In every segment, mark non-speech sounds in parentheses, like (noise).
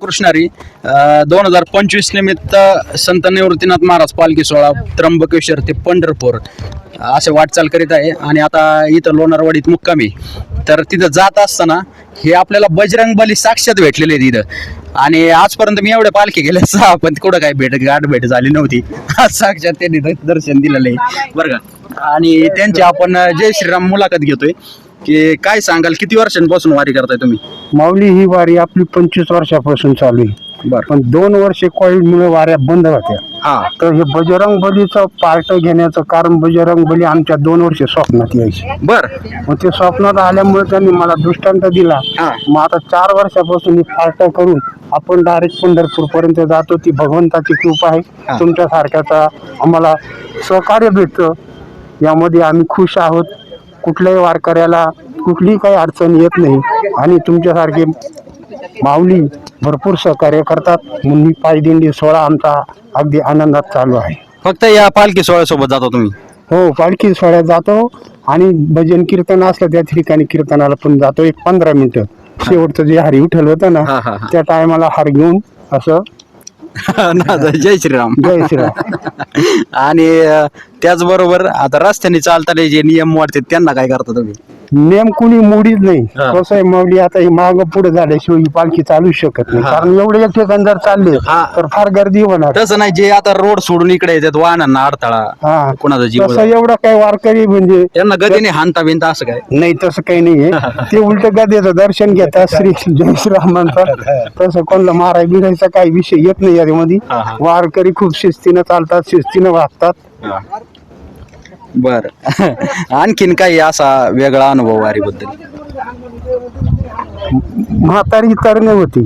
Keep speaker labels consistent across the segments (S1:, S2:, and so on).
S1: कृष्णारी दोन हजार पंचवीस निमित्त संत निवृत्तीनाथ महाराज पालखी सोहळा त्र्यंबकेश्वर ते पंढरपूर असे वाटचाल करीत आहे. आणि आता इथं लोणारवाडीत मुक्कामी. तर तिथं जात असताना हे आपल्याला बजरंग बली साक्षात भेटलेले इथं. आणि आजपर्यंत मी एवढ्या पालखी गेल्या सहा पण कुठं काय भेट गाठ भेट झाली नव्हती. आज साक्षात त्यांनी दर्शन दिलेलं आहे. बरं का? आणि त्यांची आपण जय श्रीराम मुलाखत घेतोय. की काय सांगाल किती वर्षांपासून वारी करताय तुम्ही?
S2: माऊली ही वारी आपली पंचवीस वर्षापासून चालू आहे.
S1: बरं.
S2: पण दोन वर्षे कोविडमुळे वाऱ्या बंद होत्या.
S1: हा.
S2: तर हे बजरंग बलीचं पार्ट घेण्याचं कारण बजरंग बली आमच्या दोन वर्ष स्वप्नात यायचे.
S1: बर.
S2: मग ते स्वप्नात आल्यामुळे त्यांनी मला दृष्टांत दिला.
S1: हा.
S2: मग आता चार वर्षापासून ही पार्ट करून आपण डायरेक्ट पंढरपूर पर्यंत जातो. ती भगवंताची कृपा
S1: हा.
S2: आहे. तुमच्या सारख्याचा आम्हाला सहकार्य भेटतं. यामध्ये आम्ही खुश आहोत. कुठल्याही वारकऱ्याला कुठलीही काही अडचण येत नाही. आणि तुमच्यासारखे माऊली भरपूर सहकार्य करतात. म्हणून ही पायदिंडी सोहळा आमचा अगदी आनंदात चालू आहे.
S1: फक्त या पालखी सोहळ्यासोबत जाता तुम्ही?
S2: हो पालखी सोहळ्यात जातो. आणि भजन कीर्तन असलं त्या ठिकाणी कीर्तनाला पण जातो. एक पंधरा मिनिटं. शेवटचं जे हरी उठल होतं ना
S1: हा, हा, हा.
S2: त्या टायमाला हार घेऊन असं (laughs)
S1: ना, जय श्रीराम.
S2: जय श्रीराम. (laughs)
S1: आणि अं, त्याचबरोबर आता रस्त्याने चालताना जे नियम वाढते त्यांना काय करता तुम्ही?
S2: नेम कुणी मोडीच नाही.
S1: हा.
S2: कसं आहे माऊली आता ही माग पुढे झाल्याशिवाय ही पालखी चालू शकत नाही.
S1: हा.
S2: कारण एवढे एक ठिकाण जर चालले
S1: हा.
S2: तर फार गर्दी होणार.
S1: तसं नाही जे आता रोड सोडून इकडे येतात वाहनांना अडथळा
S2: हा.
S1: कोणाचा जीव
S2: तसं एवढं काही वारकरी म्हणजे
S1: त्यांना गतीने हानता बिनता असं काय?
S2: नाही तसं काही नाहीये (laughs) ते उलट गदेचं दर्शन घेतात श्री जय श्रीरामांचा तसं कोणाला माराय बिरायचा काही विषय येत नाही यामध्ये
S1: हा, हा.
S2: वारकरी खूप शिस्तीनं चालतात शिस्तीनं वागतात.
S1: बर. (laughs) आणखीन काही असा वेगळा अनुभव वारीबद्दल?
S2: म्हातारी तरणे होती.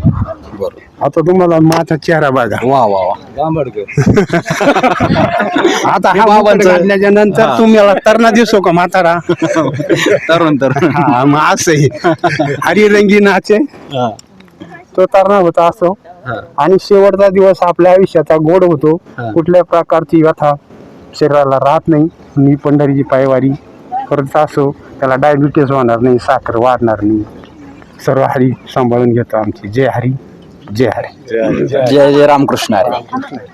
S1: बर.
S2: आता तुम्हाला माझा चेहरा बघा.
S1: वा वा वा. (laughs)
S2: आता हा
S1: बाबांचं-
S2: नंतर. तुम्हाला तरणा दिसो का म्हातारा? (laughs)
S1: तरुण तरुण.
S2: हा मग असं हरिरंगी नाचे
S1: हा,
S2: तो तरणा होता असो.
S1: हा.
S2: आणि शेवटचा दिवस आपल्या आयुष्याचा गोड होतो.
S1: हा.
S2: कुठल्या प्रकारची व्यथा शरीराला राहत नाही. मी पंढरीची पायवारी करत असो त्याला डायबिटीस होणार नाही साखर वाढणार नाही. सर्व हरी सांभाळून घेतो आमची. जय हरी जय हरी.
S1: जय जय रामकृष्ण हरी.